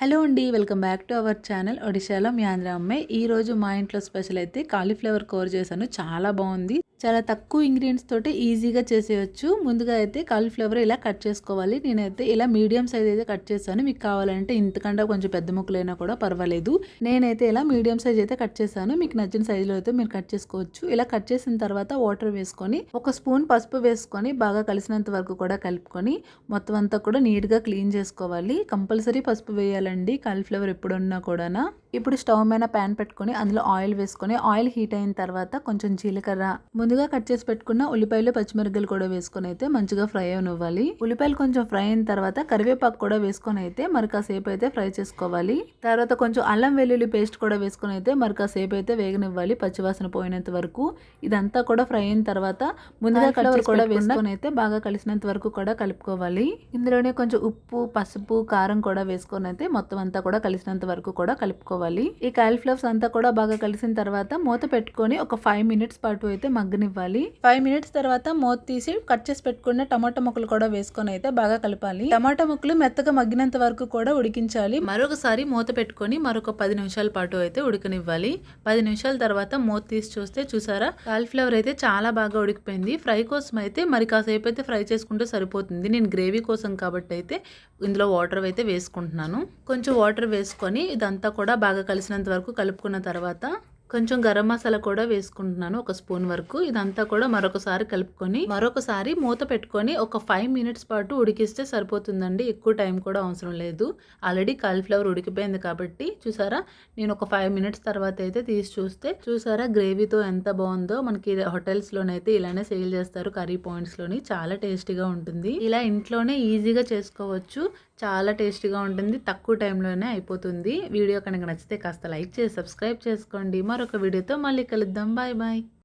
Hello అండి welcome back to our channel ఒడిశాలో మీ ఆంధ్ర అమ్మాయి ఈ రోజు మా ఇంట్లో స్పెషల్ అయితే కాలీఫ్లవర్ కూర చేశాను చాలా బాగుంది. చాలా తక్కువ ఇంగ్రీడియంట్స్ తోటి ఈజీగా చేసేయచ్చు. ముందుగా అయితే కాలీఫ్లవర్ ఇలా కట్ చేసుకోవాలి. నేనైతే ఇలా మీడియం సైజ్ అయితే కట్ చేశాను. మీకు కావాలంటే ఇంతకంటే కొంచెం పెద్ద ముక్కలైనా కూడా పర్వాలేదు. నేనైతే ఇలా మీడియం సైజ్ అయితే కట్ చేశాను. మీకు నచ్చిన సైజులో అయితే మీరు కట్ చేసుకోవచ్చు. ఇలా కట్ చేసిన తర్వాత వాటర్ వేసుకొని ఒక స్పూన్ పసుపు వేసుకొని బాగా కలిసినంత వరకు కూడా కలుపుకొని మొత్తం అంతా కూడా నీట్గా క్లీన్ చేసుకోవాలి. కంపల్సరీ పసుపు వేయాలండి. కాలీఫ్లవర్ ఎప్పుడున్నా కూడా ఇప్పుడు స్టవ్ మీద ప్యాన్ పెట్టుకొని అందులో ఆయిల్ వేసుకొని ఆయిల్ హీట్ అయిన తర్వాత కొంచెం జీలకర్ర ముందుగా కట్ చేసి పెట్టుకున్న ఉల్లిపాయలు పచ్చిమిరపకాయలు కూడా వేసుకొని అయితే మంచిగా ఫ్రై అవనివ్వాలి. ఉల్లిపాయలు కొంచెం ఫ్రై అయిన తర్వాత కరివేపాకు కూడా వేసుకొని అయితే మరి కాసేపు అయితే ఫ్రై చేసుకోవాలి. తర్వాత కొంచెం అల్లం వెల్లుల్లి పేస్ట్ కూడా వేసుకొని అయితే మరి కాసేపు అయితే వేగనివ్వాలి పచ్చివాసన పోయినంత వరకు. ఇదంతా కూడా ఫ్రై అయిన తర్వాత ముందుగా కట్ చేసి కూడా వేసుకొని అయితే బాగా కలిసినంత వరకు కూడా కలుపుకోవాలి. ఇందులోనే కొంచెం ఉప్పు పసుపు కారం కూడా వేసుకొని అయితే మొత్తం అంతా కూడా కలిసినంత వరకు కూడా కలుపుకోవాలి. ఈ కాలీఫ్లవర్స్ అంతా కూడా బాగా కలిసిన తర్వాత మూత పెట్టుకొని ఒక ఫైవ్ మినిట్స్ పాటు అయితే మగ్గనివ్వాలి ఫైవ్ మినిట్స్ తర్వాత మూత తీసి కట్ చేసి పెట్టుకున్న టమాటా ముక్కలు కూడా వేసుకొని అయితే బాగా కలపాలి. టమాటా ముక్కలు మెత్తగా మగ్గినంత వరకు కూడా ఉడికించాలి. మరొకసారి మూత పెట్టుకొని మరొక పది నిమిషాల పాటు అయితే ఉడకనివ్వాలి. పది నిమిషాల తర్వాత మూత తీసి చూస్తే చూసారా? కాలిఫ్లవర్ అయితే చాలా బాగా ఉడికిపోయింది. ఫ్రై కోసం అయితే మరి కాసేపు అయితే ఫ్రై చేసుకుంటే సరిపోతుంది. నేను గ్రేవీ కోసం కాబట్టి అయితే ఇందులో వాటర్ అయితే వేసుకుంటున్నాను. కొంచెం వాటర్ వేసుకొని ఇదంతా కూడా బాగా కలిసినంత వరకు కలుపుకున్న తర్వాత కొంచెం గరం మసాలా కూడా వేసుకుంటున్నాను ఒక స్పూన్ వరకు. ఇదంతా కూడా మరొకసారి కలుపుకొని మరొకసారి మూత పెట్టుకొని ఒక ఫైవ్ మినిట్స్ పాటు ఉడికిస్తే సరిపోతుందండి. ఎక్కువ టైం కూడా అవసరం లేదు. ఆల్రెడీ కాలీఫ్లవర్ ఉడికిపోయింది కాబట్టి చూసారా? నేను ఒక ఫైవ్ మినిట్స్ తర్వాత అయితే తీసి చూస్తే చూసారా? గ్రేవీతో ఎంత బాగుందో. మనకి హోటల్స్లోనైతే ఇలానే సేల్ చేస్తారు కర్రీ పాయింట్స్లోని. చాలా టేస్టీగా ఉంటుంది. ఇలా ఇంట్లోనే ఈజీగా చేసుకోవచ్చు. చాలా టేస్టీగా ఉంటుంది తక్కువ టైంలోనే అయిపోతుంది. వీడియో కనుక నచ్చితే కాస్త లైక్ చేసి సబ్స్క్రైబ్ చేసుకోండి. మరొక వీడియోతో మళ్ళీ కలుద్దాం. Bye bye.